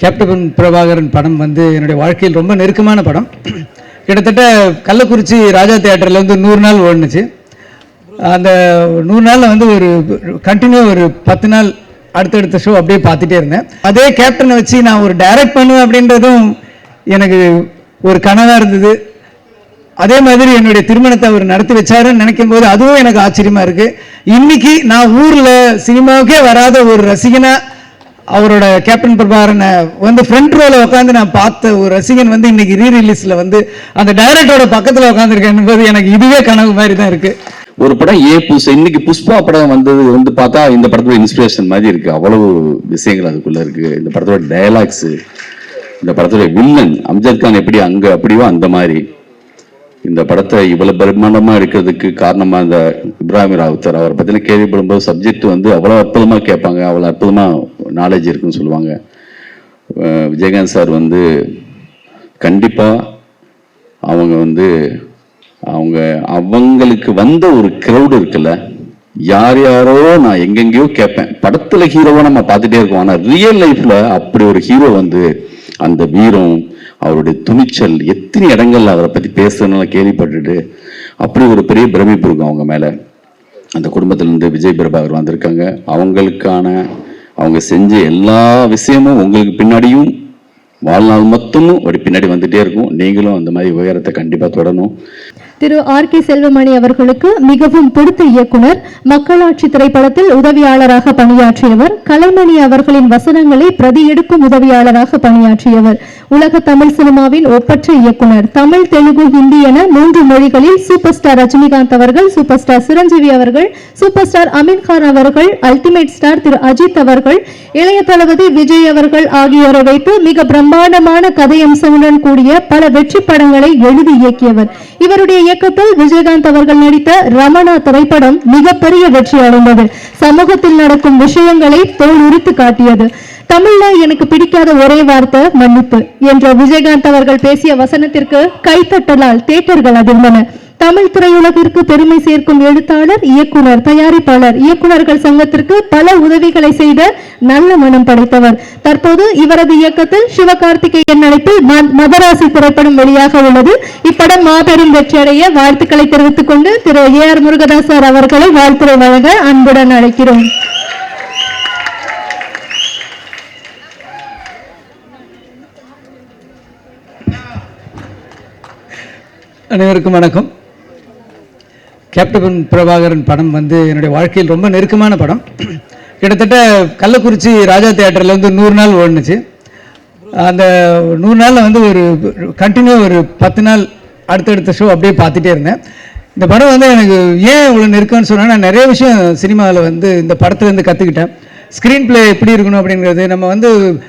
Captain Prabhakaran படம் வந்து என்னுடைய வாழ்க்கையில் ரொம்ப நெருக்கமான படம். கிட்டத்தட்ட கள்ளக்குறிச்சி ராஜா தியேட்டரில் வந்து நூறு நாள் ஓடுனுச்சு. அந்த நூறு நாளில் வந்து ஒரு கண்டினியூ ஒரு பத்து நாள் அடுத்தடுத்த ஷோ அப்படியே பார்த்துட்டே இருந்தேன். அதே கேப்டனை வச்சு நான் ஒரு டைரக்ட் பண்ணுவேன் அப்படின்றதும் எனக்கு ஒரு கனவாக இருந்தது. அதே மாதிரி என்னுடைய திருமணத்தை அவர் நடத்தி வச்சாருன்னு நினைக்கும் போது அதுவும் எனக்கு ஆச்சரியமாக இருக்குது இன்னைக்கு நான் ஊரில் சினிமாவுக்கே வராத ஒரு ரசிகனாக அவரோட கேப்டன் பிரபாகரனை வந்து ஃப்ரண்ட் ரோல உட்காந்து நான் பார்த்த ஒரு ரசிகன் வந்து இன்னைக்கு ரீ ரிலீஸ்ல வந்து அந்த டைரக்டரோட பக்கத்தில் உட்காந்துருக்கேன் போது எனக்கு இதுவே கனவு மாதிரி தான் இருக்கு. ஒரு படம் ஏ புஸ் இன்னைக்கு புஷ்பா படம் வந்தது வந்து பார்த்தா இந்த படத்தோட இன்ஸ்பிரேஷன் மாதிரி இருக்கு. அவ்வளவு விஷயங்கள் அதுக்குள்ள இருக்கு. இந்த படத்தோட டயலாக்ஸ் இந்த படத்தோட வில்லன் அம்ஜத் கான் எப்படி அங்க அப்படியோ அந்த மாதிரி. இந்த படத்தை இவ்வளவு பிரம்மாண்டமா இருக்கிறதுக்கு காரணமா இந்த இப்ராஹிம் ராவுத்தர் அவரை பத்தின கேள்விப்படும்போது சப்ஜெக்ட் வந்து அவ்வளவு அற்புதமா கேட்பாங்க அவ்வளவு அற்புதமா நாலேஜ் இருக்குன்னு சொல்லுவாங்க. விஜயகாந்த் சார் வந்து கண்டிப்பா அவங்க வந்து அவங்க அவங்களுக்கு வந்த ஒரு க்ரௌடு இருக்குல்ல யார் யாரோ நான் எங்கெங்கேயோ கேட்பேன். படத்துல ஹீரோவை நம்ம பார்த்துட்டே இருக்கோம். ஆனா ரியல் லைஃப்ல அப்படி ஒரு ஹீரோ வந்து அந்த வீரம் அவருடைய துணிச்சல் எத்தனை இடங்கள்ல அவரை பத்தி பேசுறதுனால கேள்விப்பட்டுட்டு அப்படி ஒரு பெரிய பிரமிப்பு இருக்கும் அவங்க மேல. அந்த குடும்பத்துல இருந்து விஜய் பிரபாகர் வந்திருக்காங்க. அவங்களுக்கான அவங்க செஞ்ச எல்லா விஷயமும் உங்களுக்கு பின்னாடியும் வாழ்நாள் மொத்தமும் ஒரு பின்னாடி வந்துட்டே இருக்கும். நீங்களும் அந்த மாதிரி உயரத்தை கண்டிப்பா தொடணும். திரு ஆர் கே செல்வமணி அவர்களுக்கு மிகவும் பிடித்த இயக்குனர் மக்களாட்சி திரைப்படத்தில் உதவியாளராக பணியாற்றியவர் கலைமணி அவர்களின் வசனங்களை பிரதி எடுக்கும் உதவியாளராக பணியாற்றியவர். உலக தமிழ் சினிமாவின் ஒப்பற்ற இயக்குனர். தமிழ் தெலுங்கு ஹிந்தி என மூன்று மொழிகளில் சூப்பர் ஸ்டார் ரஜினிகாந்த் அவர்கள் சூப்பர் ஸ்டார் சிரஞ்சீவி அவர்கள் சூப்பர் ஸ்டார் அமீன்கான் அவர்கள் அல்டிமேட் ஸ்டார் திரு அஜித் அவர்கள் இளைய தளபதி விஜய் அவர்கள் ஆகியோரை வைத்து மிக பிரம்மாண்டமான கதை அம்சங்களுடன் கூடிய பல வெற்றி படங்களை எழுதி இயக்கியவர். இவருடைய இயக்கத்தில் விஜயகாந்த் அவர்கள் நடித்த ரமணா திரைப்படம் மிகப்பெரிய வெற்றி அடைந்தது. சமூகத்தில் நடக்கும் விஷயங்களை தோல் உரித்து காட்டியது. தமிழ்ல எனக்கு பிடிக்காத ஒரே வார்த்தை மன்னிப்பு என்ற விஜயகாந்த் அவர்கள் பேசிய வசனத்திற்கு கைத்தட்டலால் தேட்டர்கள் அதிர்ந்தன. தமிழ் திரையுலகிற்கு பெருமை சேர்க்கும் எழுத்தாளர் இயக்குனர் தயாரிப்பாளர் இயக்குனர்கள் சங்கத்திற்கு பல உதவிகளை செய்த நல்ல மனம் படைத்தவர். தற்போது இவரது இயக்கத்தில் சிவகார்த்திகேயன் நடிப்பில் ம- மதராசி திரைப்படம் வெளியாக உள்ளது. இப்படம் மாபெரும் வெற்றியடைய வாழ்த்துக்களை தெரிவித்துக் கொண்டு திரு ஏ ஆர் முருகதாசர் அவர்களை வாழ்த்துறை வழங்க அன்புடன் அழைக்கிறோம். அனைவருக்கும் வணக்கம். கேப்டன் பிரபாகரன் படம் வந்து என்னுடைய வாழ்க்கையில் ரொம்ப நெருக்கமான படம். கிட்டத்தட்ட கள்ளக்குறிச்சி ராஜா தியேட்டரில் வந்து நூறு நாள் ஓடுனுச்சு. அந்த நூறு நாளில் வந்து ஒரு கண்டினியூ ஒரு பத்து நாள் அடுத்தடுத்த ஷோ அப்படியே பார்த்துட்டே இருந்தேன். இந்த படம் வந்து எனக்கு ஏன் இவ்வளோ நெருக்கம்னு சொன்னால் நான் நிறைய விஷயம் சினிமாவில் வந்து இந்த படத்துலேருந்து கற்றுக்கிட்டேன் ஸ்க்ரீன் ப்ளே எப்படி இருக்கணும் அப்படிங்கிறது நம்ம வந்து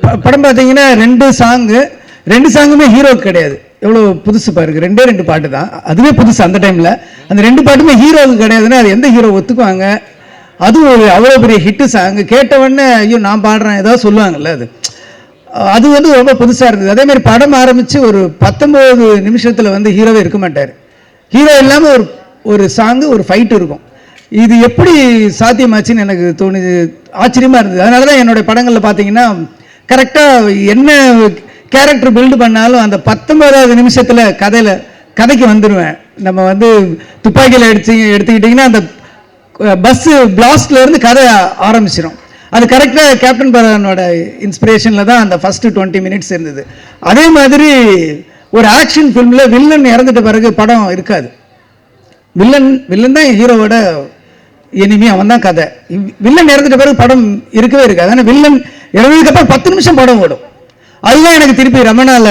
ப- படம் பார்த்தீங்கன்னா ரெண்டு சாங்கு ரெண்டு சாங்குமே ஹீரோக்கு கிடையாது. எவ்வளோ புதுசு பாருங்க. ரெண்டே ரெண்டு பாட்டு தான். அதுவே புதுசு அந்த டைமில் அந்த ரெண்டு பாட்டுமே ஹீரோவுக்கு கிடையாதுன்னா அது எந்த ஹீரோ ஒத்துக்குவாங்க? அதுவும் ஒரு அவ்வளோ பெரிய ஹிட்டு சாங் கேட்டவொடனே ஐயோ நான் பாடுறேன். ஏதாவது சொல்லுவாங்கல்ல அது. அது வந்து ரொம்ப புதுசாக இருந்தது. அதேமாரி படம் ஆரம்பித்து ஒரு பத்தொம்போது நிமிஷத்தில் வந்து ஹீரோவே இருக்க மாட்டார். ஹீரோ இல்லாமல் ஒரு ஒரு சாங்கு ஒரு ஃபைட் இருக்கும். இது எப்படி சாத்தியமாச்சுன்னு எனக்கு தோணுது. ஆச்சரியமாக இருந்தது. அதனால தான் என்னுடைய படங்களில் பார்த்தீங்கன்னா கரெக்டாக என்ன கேரக்டர் பில்டு பண்ணாலும் அந்த பத்தொன்பதாவது நிமிஷத்தில் கதையில் கதைக்கு வந்துடுவேன் நம்ம வந்து துப்பாக்கியில் அடிச்சு எடுத்துக்கிட்டிங்கன்னா அந்த பஸ்ஸு பிளாஸ்ட்லேருந்து கதை ஆரம்பிச்சிடும் அது கரெக்டாக கேப்டன் பரவனோட இன்ஸ்பிரேஷனில் தான் அந்த ஃபஸ்ட்டு டுவெண்ட்டி மினிட்ஸ் இருந்தது. அதே மாதிரி ஒரு ஆக்ஷன் ஃபிலிமில் வில்லன் இறந்துட்ட பிறகு படம் இருக்காது. வில்லன் வில்லன் தான் ஹீரோவோட எனிமி அவன் தான் கதை. வில்லன் இறந்துட்ட பிறகு படம் இருக்கவே இருக்காது. ஆனால் வில்லன் இறந்ததுக்கப்புறம் பத்து நிமிஷம் படம் ஓடும். அதுதான் எனக்கு திருப்பி ரமணால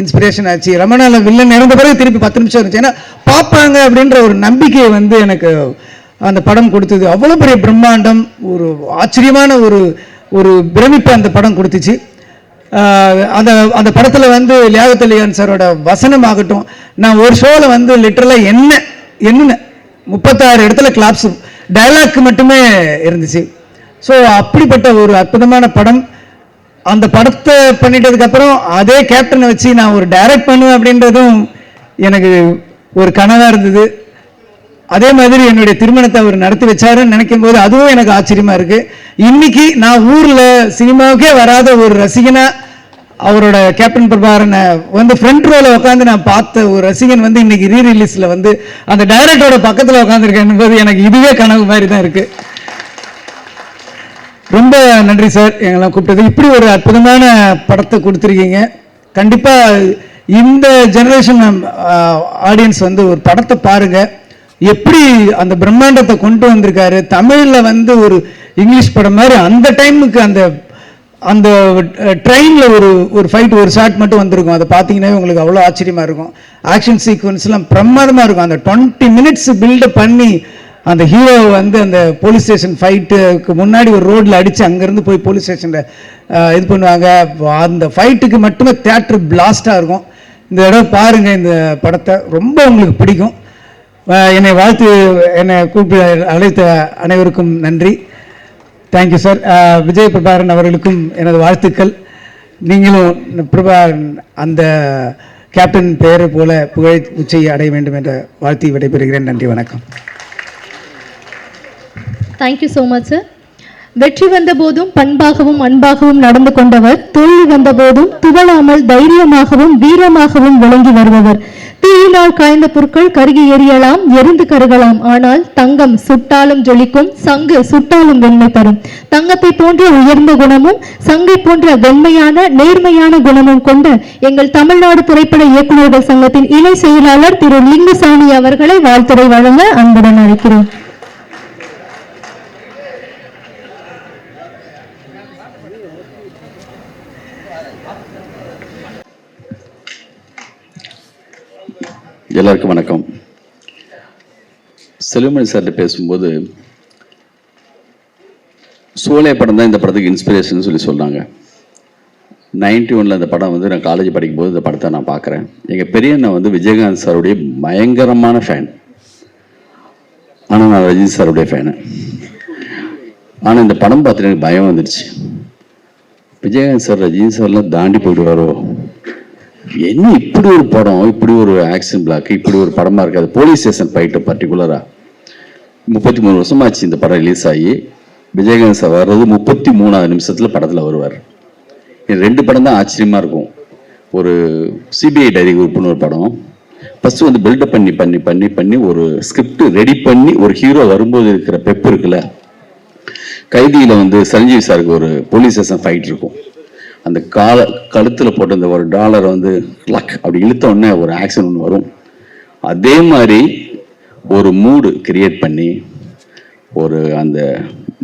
இன்ஸ்பிரேஷன் ஆச்சு. ரமணால வில்லன் இறந்த பிறகு திருப்பி பத்து நிமிஷம் இருந்துச்சு. ஏன்னா பார்ப்பாங்க அப்படின்ற ஒரு நம்பிக்கையை வந்து எனக்கு அந்த படம் கொடுத்தது. அவ்வளோ பெரிய பிரம்மாண்டம் ஒரு ஆச்சரியமான ஒரு ஒரு பிரமிப்பை அந்த படம் கொடுத்துச்சு. அந்த அந்த படத்தில் வந்து லியாகத்தலியான் சாரோட வசனம் ஆகட்டும் நான் ஒரு ஷோவில் வந்து லிட்டரலாக என்ன என்ன முப்பத்தாறு இடத்துல கிளாப்ஸ் டைலாக் மட்டுமே இருந்துச்சு. ஸோ அப்படிப்பட்ட ஒரு அற்புதமான படம். அந்த படத்தை பண்ணிட்டதுக்கப்புறம் அதே கேப்டனை வச்சு நான் ஒரு டைரக்ட் பண்ணுவேன் அப்படின்றதும் எனக்கு ஒரு கனவாக இருந்தது. அதே மாதிரி என்னுடைய திருமணத்தை அவர் நடத்தி வச்சாருன்னு நினைக்கும் போது அதுவும் எனக்கு ஆச்சரியமாக இருக்குது இன்னைக்கு நான் ஊரில் சினிமாவுக்கே வராத ஒரு ரசிகனாக அவரோட கேப்டன் பிரபாரனை வந்து ஃப்ரண்ட் ரோவில் உட்காந்து நான் பார்த்த ஒரு ரசிகன் வந்து இன்னைக்கு ரீ ரிலீஸில் வந்து அந்த டைரக்டரோட பக்கத்தில் உட்காந்துருக்கேன் போது எனக்கு இதுவே கனவு மாதிரி தான் இருக்குது ரொம்ப நன்றி சார். எங்களை கூப்பிட்டது. இப்படி ஒரு அற்புதமான படத்தை கொடுத்துருக்கீங்க. கண்டிப்பாக இந்த ஜெனரேஷன் ஆடியன்ஸ் வந்து ஒரு படத்தை பாருங்கள் எப்படி அந்த பிரம்மாண்டத்தை கொண்டு வந்திருக்காரு. தமிழில் வந்து ஒரு இங்கிலீஷ் படம் மாதிரி அந்த டைமுக்கு அந்த அந்த ட்ரெயினில் ஒரு ஒரு ஃபைட் ஒரு ஷாட் மட்டும் வந்திருக்கும். அதை பார்த்தீங்கன்னா உங்களுக்கு அவ்வளோ ஆச்சரியமாக இருக்கும். ஆக்ஷன் சீக்வன்ஸ்லாம் பிரமாதமாக இருக்கும். அந்த டுவெண்ட்டி மினிட்ஸ் பில்டப் பண்ணி அந்த ஹீரோ வந்து அந்த போலீஸ் ஸ்டேஷன் ஃபைட்டுக்கு முன்னாடி ஒரு ரோட்டில் அடித்து அங்கேருந்து போய் போலீஸ் ஸ்டேஷனில் இது பண்ணுவாங்க. அந்த ஃபைட்டுக்கு மட்டுமே தேட்ரு பிளாஸ்டாக இருக்கும். இந்த இடம் பாருங்கள் இந்த படத்தை. ரொம்ப உங்களுக்கு பிடிக்கும். என்னை வாழ்த்து என்னை கூப்பிட்டு அழைத்த அனைவருக்கும் நன்றி. தேங்க்யூ சார் விஜய் பிரபாகரன் அவர்களுக்கும் எனது வாழ்த்துக்கள். நீங்களும் பிரபாகரன் அந்த கேப்டன் பெயரை போல புகழ் உச்சையை அடைய வேண்டும் என்ற வாழ்த்தி விடைபெறுகிறேன். நன்றி வணக்கம். தேங்க்யூ ஸோ மச் சார் வெற்றி வந்த போதும் பண்பாகவும் அன்பாகவும் நடந்து கொண்டவர். தோல்வி வந்த போதும் துவளாமல் தைரியமாகவும் வீரமாகவும் விளங்கி வருபவர். தீயினால் காய்ந்த பொருட்கள் கருகி எரியலாம் எரிந்து கருகலாம். ஆனால் தங்கம் சுட்டாலும் ஜொலிக்கும் சங்கு சுட்டாலும் வெண்மை தரும். தங்கத்தை போன்ற உயர்ந்த குணமும் சங்கை போன்ற வெண்மையான நேர்மையான குணமும் கொண்ட எங்கள் தமிழ்நாடு திரைப்பட இயக்குநர்கள் சங்கத்தின் இணை செயலாளர் திரு லிங்குசாமி அவர்களை வாழ்த்துறை வழங்க அன்புடன் அழைக்கிறோம். எல்லாருக்கும் வணக்கம். செல்வமணி சார்கிட்ட பேசும்போது சோலை படம் தான் இந்த படத்துக்கு இன்ஸ்பிரேஷன் சொல்லி சொன்னாங்க நைன்டி ஒனில் இந்த படம் வந்து நான் காலேஜ் படிக்கும்போது இந்த படத்தை நான் பார்க்குறேன். எங்கள் பெரியண்ணன் வந்து விஜயகாந்த் சாருடைய பயங்கரமான ஃபேன் ஆனால் நான் ரஜினி சாருடைய ஃபேனு ஆனால் இந்த படம் பார்த்துட்டு எனக்கு பயம் வந்துடுச்சு விஜயகாந்த் சார் ரஜினி சார்லாம் தாண்டி போயிடுவாரோ? என்ன இப்படி ஒரு படம் இப்படி ஒரு ஆக்ஷன் பிளாக் இப்படி ஒரு படமா இருக்காது போலீஸ் ஸ்டேஷன் ஃபைட்டு பர்டிகுலரா முப்பத்தி மூணு வருஷமாச்சு இந்த படம் ரிலீஸ் ஆகி. விஜயகாந்த் சார் வர்றது முப்பத்தி மூணாவது நிமிஷத்தில் படத்தில் வருவார். இது ரெண்டு படம் தான் ஆச்சரியமாக இருக்கும். ஒரு சிபிஐ டைரி குரூப்னு ஒரு படம். ஃபஸ்ட்டு வந்து பில்டப் பண்ணி பண்ணி பண்ணி பண்ணி ஒரு ஸ்கிரிப்ட் ரெடி பண்ணி ஒரு ஹீரோ வரும்போது இருக்கிற பெப்பு இருக்குல்ல? கைதியில் வந்து சஞ்சீவ் சாருக்கு ஒரு போலீஸ் ஸ்டேஷன் ஃபைட் இருக்கும். அந்த கால கழுத்தில் போட்டு அந்த ஒரு டாலர் வந்து லக் அப்படி இழுத்த உடனே ஒரு ஆக்ஷன் ஒன்று வரும். அதே மாதிரி ஒரு மூடு கிரியேட் பண்ணி ஒரு அந்த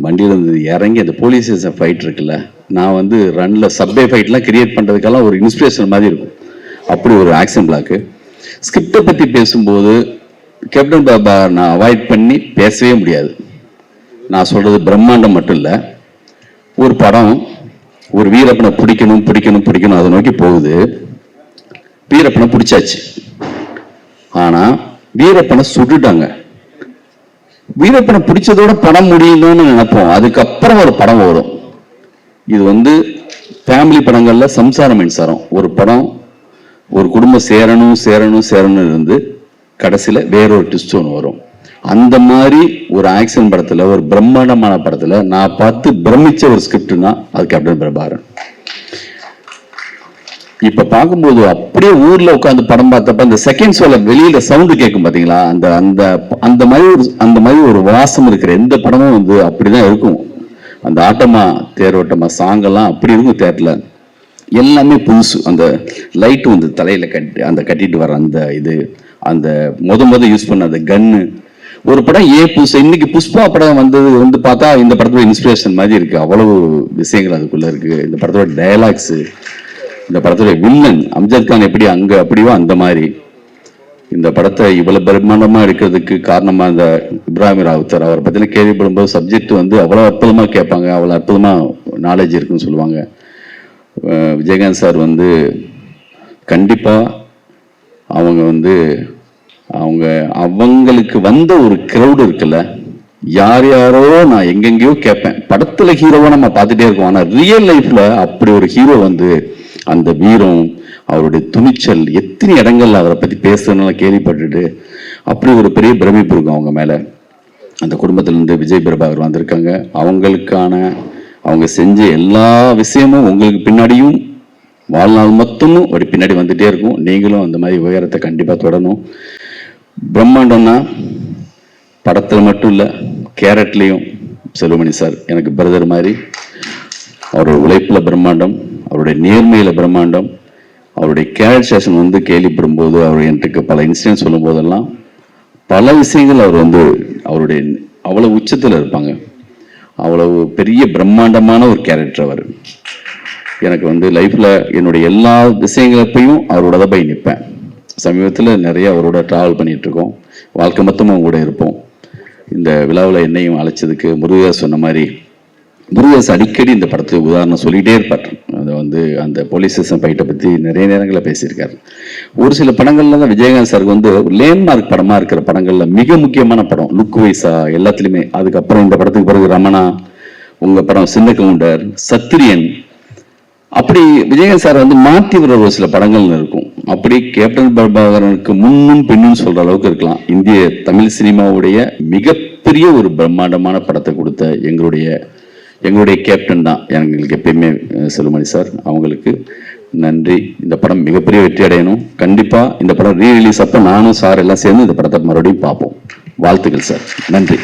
வண்டியில இருந்து இறங்கி அந்த போலீஸ் ஸ்டேஷன் ஃபைட் இருக்குல்ல நான் வந்து ரனில் சப்வே ஃபைட்லாம் கிரியேட் பண்ணுறதுக்கெல்லாம் ஒரு இன்ஸ்பிரேஷன் மாதிரி இருக்கும். அப்படி ஒரு ஆக்ஷன் பிளாக்கு ஸ்கிரிப்டை பற்றி பேசும்போது கேப்டன் பாபா நான் அவாய்ட் பண்ணி பேசவே முடியாது. நான் சொல்கிறது பிரம்மாண்டம் மட்டும் இல்லை ஒரு படம் ஒரு வீரப்பனை பிடிக்கணும் பிடிக்கணும் பிடிக்கணும் அதை நோக்கி போகுது. வீரப்பனை பிடிச்சாச்சு. ஆனா வீரப்பனை சுட்டுட்டாங்க. வீரப்பனை பிடிச்சதோட படம் முடியணும்னு நினைப்போம். அதுக்கப்புறம் ஒரு படம் வரும். இது வந்து ஃபேமிலி படங்கள்ல சம்சார மின்சாரம். ஒரு படம் ஒரு குடும்பம் சேரணும் சேரணும் சேரணும் இருந்து கடைசியில் வேறொரு ட்விஸ்ட் ஒன்று வரும். அந்த மாதிரி ஒரு ஆக்ஷன் படத்தில் ஒரு பிரம்மாண்டமான படத்தில் நான் பார்த்து பிரமிச்ச ஒரு ஸ்கிரிப்ட்னா அது கேப்டன் பிரபாகரன். இப்ப பார்க்கும்போது அப்படியே ஊர்ல உட்காந்து படம் பார்த்தப்ப அந்த செகண்ட் ஷோல வெளியில சவுண்டு கேட்கும் பாத்தீங்களா? அந்த அந்த அந்த மாதிரி ஒரு அந்த மாதிரி ஒரு வாசம் இருக்கிற எந்த படமும் வந்து அப்படிதான் இருக்கும். அந்த ஆட்டமா தேரோட்டமா சாங்கெல்லாம் அப்படி இருக்கும் தேட்டர்ல எல்லாமே புதுசு. அந்த லைட் வந்து தலையில கட்டி அந்த கட்டிட்டு வர அந்த இது அந்த முத முத யூஸ் பண்ண அந்த கன்னு ஒரு படம் ஏ புதுசு இன்னைக்கு புஷ்பா படம் வந்தது வந்து பார்த்தா இந்த படத்தோட இன்ஸ்பிரேஷன் மாதிரி இருக்கு. அவ்வளவு விஷயங்கள் அதுக்குள்ள இருக்கு. இந்த படத்தோட டயலாக்ஸ் இந்த படத்தோட வில்லன் அம்ஜத் கான் எப்படி அங்க அப்படியோ அந்த மாதிரி. இந்த படத்தை இவ்வளவு பிரம்மாண்டமா இருக்கிறதுக்கு காரணமா இந்த இப்ராஹிம் ராவுத்தர் அவரை பத்தின கேள்விப்படும்போது சப்ஜெக்ட் வந்து அவ்வளவு அற்புதமா கேட்பாங்க. அவ்வளவு அற்புதமா நாலேஜ் இருக்குன்னு சொல்லுவாங்க. விஜயகாந்த் சார் வந்து கண்டிப்பா அவங்க வந்து அவங்க அவங்களுக்கு வந்த ஒரு க்ரௌடு இருக்குல்ல யார் யாரோ நான் எங்கெங்கேயோ கேட்பேன். படத்துல ஹீரோவை நம்ம பார்த்துட்டே இருக்கோம். ஆனால் ரியல் லைஃப்ல அப்படி ஒரு ஹீரோ வந்து அந்த வீரம் அவருடைய துணிச்சல் எத்தனை இடங்கள்ல அவரை பத்தி பேசுறதுனால கேள்விப்பட்டுட்டு அப்படி ஒரு பெரிய பிரமிப்பு இருக்கும் அவங்க மேலே. அந்த குடும்பத்திலேருந்து விஜய் பிரபாகர் வந்திருக்காங்க. அவங்களுக்கான அவங்க செஞ்ச எல்லா விஷயமும் உங்களுக்கு பின்னாடியும் வாழ்நாள் மொத்தமும் ஒரு பின்னாடி வந்துட்டே இருக்கும். நீங்களும் அந்த மாதிரி உயரத்தை கண்டிப்பாக தொடணும். பிரம்மாண்டம்னா படத்தில் மட்டும் இல்லை கேரட்லேயும் செல்வமணி சார் எனக்கு பிரதர் மாதிரி. அவரோட உழைப்பில் பிரம்மாண்டம் அவருடைய நேர்மையில் பிரம்மாண்டம் அவருடைய கேரக்டரேஷன் வந்து கேள்விப்படும்போது அவர் எனக்கு பல இன்சிடென்ட் சொல்லும் போதெல்லாம் பல விஷயங்கள் அவர் வந்து அவருடைய அவ்வளவு உச்சத்தில் இருப்பாங்க. அவ்வளவு பெரிய பிரம்மாண்டமான ஒரு கேரக்டர் அவர். எனக்கு வந்து லைஃப்பில் என்னுடைய எல்லா விஷயங்களப்பையும் அவரோட தான் போய் நிற்பேன் சமீபத்தில் நிறைய அவரோட ட்ராவல் பண்ணிகிட்ருக்கோம் வாழ்க்கை மொத்தமும் அவங்க கூட இருப்போம். இந்த விழாவில் என்னையும் அழைச்சதுக்கு முருகா சொன்ன மாதிரி முருகாஸ் அடிக்கடி இந்த படத்தை உதாரணம் சொல்லிகிட்டே இருப்பார். அதை வந்து அந்த போலீஸ் ஸ்டேஷன் ஃபைட்டை பற்றி நிறைய நேரங்களில் பேசியிருக்காரு. ஒரு சில படங்கள்ல தான் விஜயகாந்த் சாருக்கு வந்து லேண்ட்மார்க் படமாக இருக்கிற படங்களில் மிக முக்கியமான படம் லுக் வைஸா எல்லாத்துலேயுமே. அதுக்கப்புறம் இந்த படத்துக்கு பிறகு ரமணா உங்கள் படம் சின்ன கவுண்டர் சத்திரியன் அப்படி விஜயகாந்த் சார் வந்து மாற்றி வர ஒரு சில படங்கள் இருக்கும். அப்படி கேப்டன் பிரபாகரனுக்கு முன்னும் பின்னும் சொல்ற அளவுக்கு இருக்கலாம். இந்திய தமிழ் சினிமாவுடைய மிகப்பெரிய ஒரு பிரம்மாண்டமான படத்தை கொடுத்த எங்களுடைய எங்களுடைய கேப்டன் தான். எங்களுக்கு எப்பயுமே செல்லுமணி சார் அவங்களுக்கு நன்றி. இந்த படம் மிகப்பெரிய வெற்றி அடையணும். கண்டிப்பாக இந்த படம் ரீ ரிலீஸ் அப்போ நானும் சார் எல்லாம் சேர்ந்து இந்த படத்தை மறுபடியும் பார்ப்போம். வாழ்த்துக்கள் சார். நன்றி.